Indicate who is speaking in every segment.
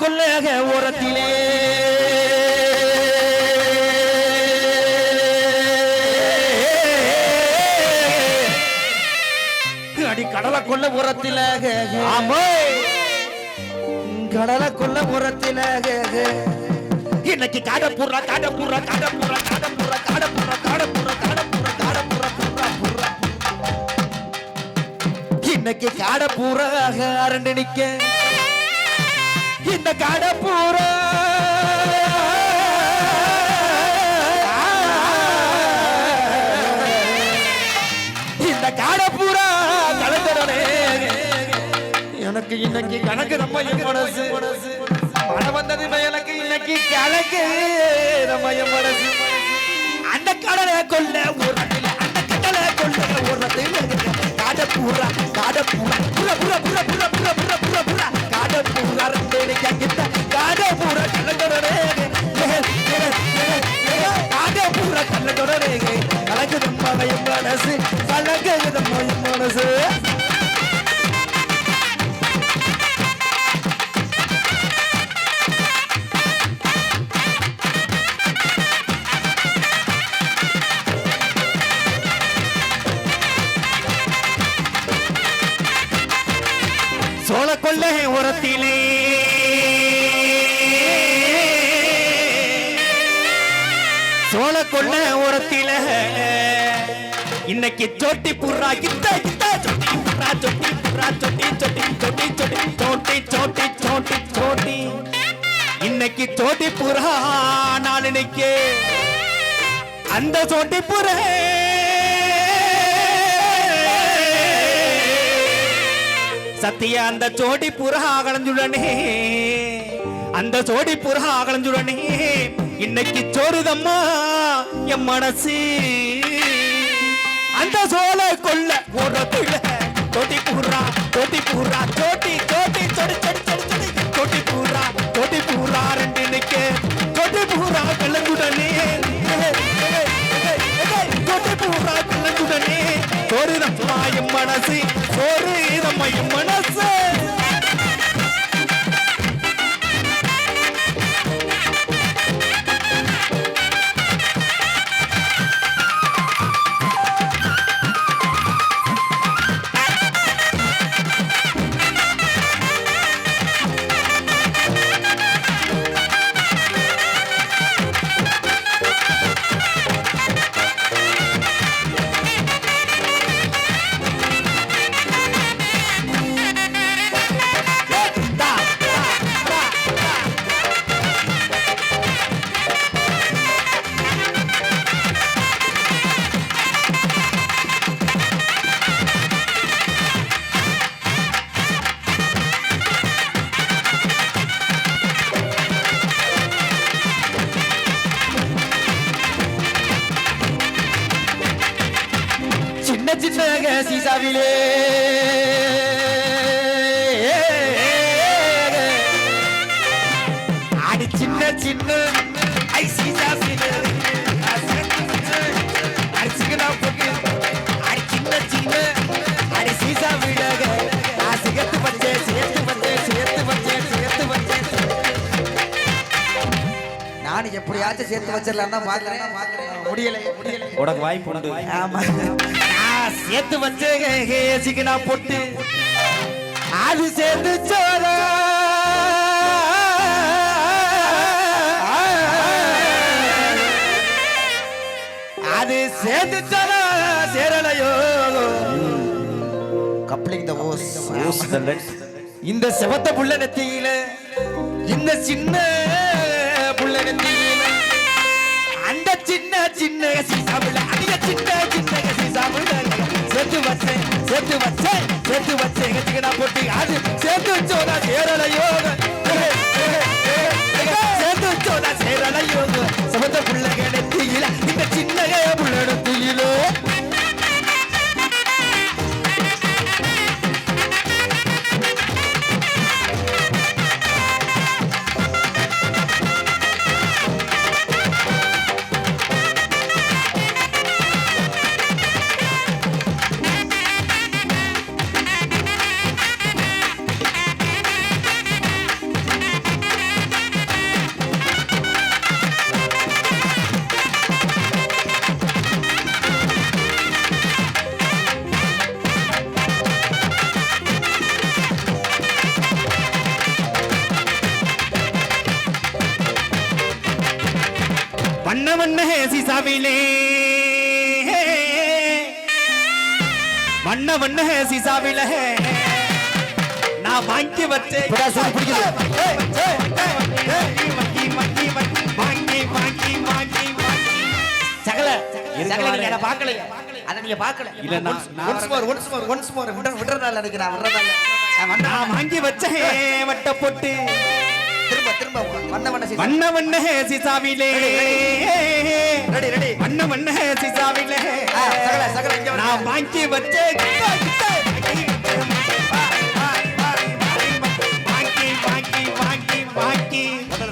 Speaker 1: கொள்ளக ஓரத்திலே. அடி கடலை கொள்ள ஓரத்தில ஆமா. கடலை கொள்ள ஓரத்தில இன்னைக்கு காட புறா காட புறா காட புறா காட புறா காட புறா புறா இன்னைக்கு காட பூரா அரண்டு நிக்க. இந்த கடப்பூர இந்த காட பூரா எனக்கு இன்னைக்கு கணக்கு நம்ம மனசு. மழை வந்தது எனக்கு இன்னைக்கு கணக்கு நம்ம மனசு. அந்த கடலை கொள்ள ஒரு அந்த கடலை கொள்ள ஒரு கடப்பூரா மனசு கலக்கு மொய் மனசு. சோழ கொள்ளை உரத்திலே சோழ கொள்ள உரத்தில இன்னைக்கு சோட்டி புறா கிட்ட கிட்ட சொட்டி புறா சொட்டி புறா சொட்டி சொட்டி சொட்டி சொட்டி சோட்டி சோட்டி சோட்டி சோட்டி இன்னைக்கு சோட்டி புறா நான் இன்னைக்கு. அந்த சோட்டி புறா. சத்திய அந்த சோடி புறா அகலஞ்சுடனே அந்த சோடி புறா அகலஞ்சுடனே இன்னைக்கு சோறுதம்மா என் மனசு. அந்த சோலை கொள்ள ஒரு தொட்டி பூரா தொட்டி பூரா தொட்டி சின்ன சின்ன சீசாவிலே. அடி சின்ன சின்ன ஐ சீசாவிலே. அரிசிக்கனா போட்டு அடி சின்ன சின்ன அடி சீசாவிலே. நான் சிகத்து வச்சேன் சேர்த்து வச்சேன் சேர்த்து வச்சேன் சேர்த்து வச்சேன்
Speaker 2: நான் எப்படியாச்சும் சேர்த்து வச்சிடலாம் தான் பாக்குறேன் முடியல முடியல.
Speaker 3: உனக்கு வாய்ப்பு உண்டு.
Speaker 2: ஆமா.
Speaker 1: சேர்த்து வச்சேன் சிக்கனா போட்டு அது சேர்ந்து சோற. அது சேர்ந்து சோற சேரலையோ.
Speaker 2: கப்ளிங் த ஓஸ்.
Speaker 1: இந்த செவத்த புள்ள நெத்தியில இந்த சின்ன
Speaker 3: வண்ண சீசாவிலே. வண்ண சீசாவில. நான் வாங்கி வச்சேன்.
Speaker 2: சகல சகல நீங்க அதை நீங்க பார்க்கல.
Speaker 3: இல்ல, நான்-
Speaker 2: once more once more once more விட விடுறதால எனக்கு நான் விடுறதால. நான் வண்ண-
Speaker 3: நான் வாங்கி வச்சேன். வட்ட பொட்டு.
Speaker 2: திரும்ப திரும்ப வண்ண வண்ண
Speaker 3: வண்ண வண்ண சீசாவிலே.
Speaker 2: Ready ready.
Speaker 3: வண்ண வண்ண சீசாவிலே.
Speaker 2: சகல சகல இங்க.
Speaker 3: நான் வாங்கி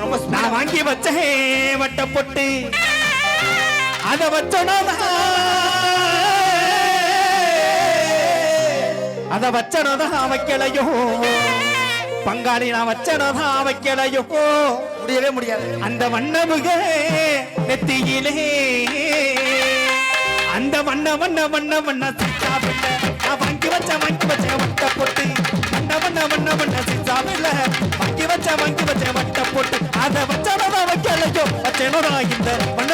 Speaker 2: ரொம்ப smooth.
Speaker 3: நான் வாங்கி வச்சேன் வட்ட பொட்டு. அத வச்சோனா அத வச்சனதான் வைக்கலையோ பங்காளி நான் வச்சனதான் வைக்கலையோ
Speaker 2: முடியவே முடியாது.
Speaker 3: அந்த வண்ணமுக நெத்தியிலே. அந்த வண்ண வண்ண வண்ண வண்ண சித்தாவில்ல. நான் வாங்கி வச்ச வாங்கி வச்ச வட்ட பொட்டு. வண்ண வண்ண வண்ண வண்ண சித்தாவில்ல. வாங்கி வச்ச வாங்கி வச்ச வட்ட பொட்டு. அத வச்சனதா வைக்கலையோ? வச்சனதா இந்த